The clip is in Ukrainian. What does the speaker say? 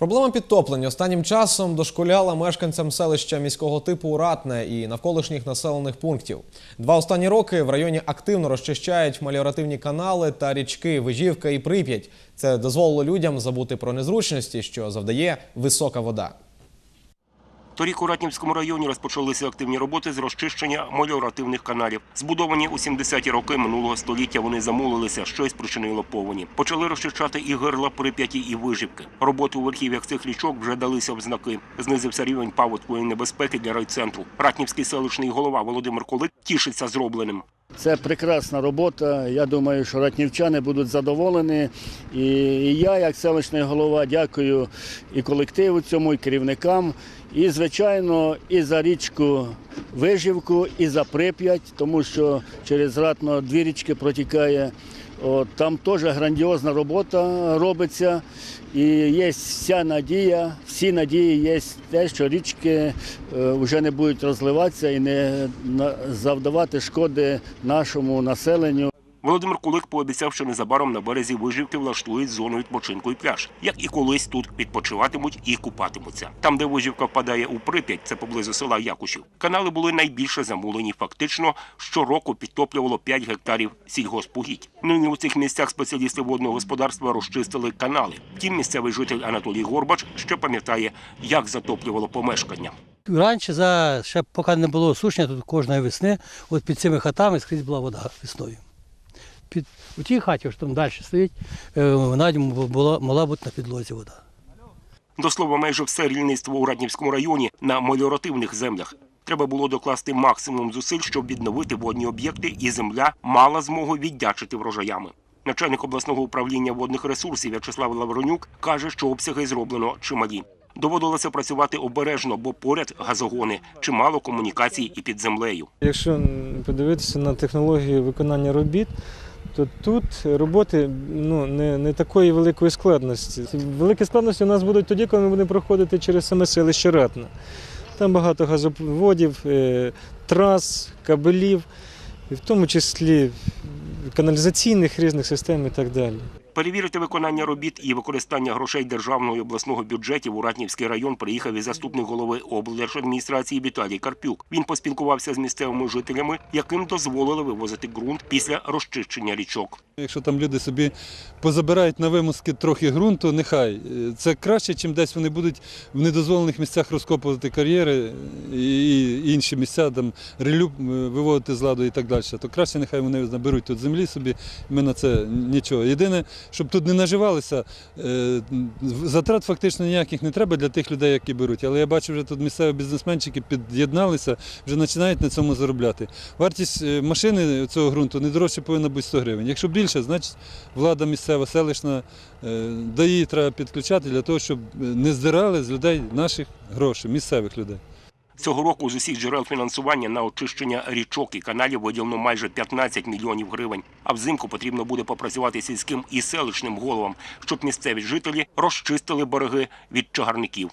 Проблема підтоплень останнім часом дошкуляла мешканцям селища міського типу Ратне і навколишніх населених пунктів. Два останні роки в районі активно розчищають меліоративні канали та річки Вижівка і Прип'ять. Це дозволило людям забути про незручності, що завдає висока вода. Торік у Ратнівському районі розпочалися активні роботи з розчищення меліоративних каналів. Збудовані у 70-ті роки минулого століття вони замулилися, що й спричинило повені. Почали розчищати і гирла Прип'яті, і Вижівки. Роботи у верхів'ях цих річок вже далися в знаки. Знизився рівень паводкової небезпеки для райцентру. Ратнівський селищний голова Володимир Колик тішиться зробленим. Це прекрасна робота. Я думаю, що ратнівчани будуть задоволені. І я, як селищний голова, дякую і колективу цьому, і керівникам. І, звичайно, і за річку Вижівку, і за Прип'ять, тому що через Ратно дві річки протікає. От, там теж грандіозна робота робиться. І є вся надія, всі надії є те, що річки е, вже не будуть розливатися і не завдавати шкоди нашому населенню. Володимир Кулик пообіцяв, що незабаром на березі Вижівки влаштують зону відпочинку і пляж. Як і колись тут відпочиватимуть і купатимуться. Там, де Вижівка впадає у Прип'ять, це поблизу села Якушів. Канали були найбільше замулені. Фактично, щороку підтоплювало 5 гектарів сільгоспугідь. Нині у цих місцях спеціалісти водного господарства розчистили канали. Втім, місцевий житель Анатолій Горбач ще пам'ятає, як затоплювало помешкання. Раніше, за, ще поки не було сушення, тут кожної весни, от під цими хатами скрізь була вода весною. Під, у тій хаті, що там далі стоїть, е, вона була, мала бути на підлозі вода. До слова, майже все рільництво у Раднівському районі на меліоративних землях. Треба було докласти максимум зусиль, щоб відновити водні об'єкти, і земля мала змогу віддячити врожаями. Начальник обласного управління водних ресурсів В'ячеслав Лавронюк каже, що обсяги зроблено чималі. Доводилося працювати обережно, бо поряд газогони, чимало комунікацій і під землею. Якщо подивитися на технологію виконання робіт, то тут роботи ну, не, не такої великої складності. Великі складності у нас будуть тоді, коли ми будемо проходити через саме селище Ратне. Там багато газопроводів, е, трас, кабелів, в тому числі каналізаційних різних систем і так далі. Перевірити виконання робіт і використання грошей державного і обласного бюджетів у Ратнівський район приїхав і заступник голови облдержадміністрації Віталій Карпюк. Він поспілкувався з місцевими жителями, яким дозволили вивозити ґрунт після розчищення річок. Якщо там люди собі позабирають на вимозки трохи ґрунту, нехай. Е, Це краще, чим десь вони будуть в недозволених місцях розкопувати кар'єри і інші місця, там релю е, виводити з ладу і так далі. То краще нехай вони наберуть тут землі собі, ми на це нічого. Єдине, щоб тут не наживалися, е, затрат фактично ніяких не треба для тих людей, які беруть. Але я бачу, вже тут місцеві бізнесменчики під'єдналися, вже починають на цьому заробляти. Вартість е, машини цього ґрунту не дорожче повинна бути 100 гривень. Якщо більше, значить влада місцева, селищна, е, до її треба підключати для того, щоб не здирали з людей наших грошей, місцевих людей. Цього року з усіх джерел фінансування на очищення річок і каналів виділено майже 15 мільйонів гривень. А взимку потрібно буде попрацювати сільським і селищним головам, щоб місцеві жителі розчистили береги від чагарників.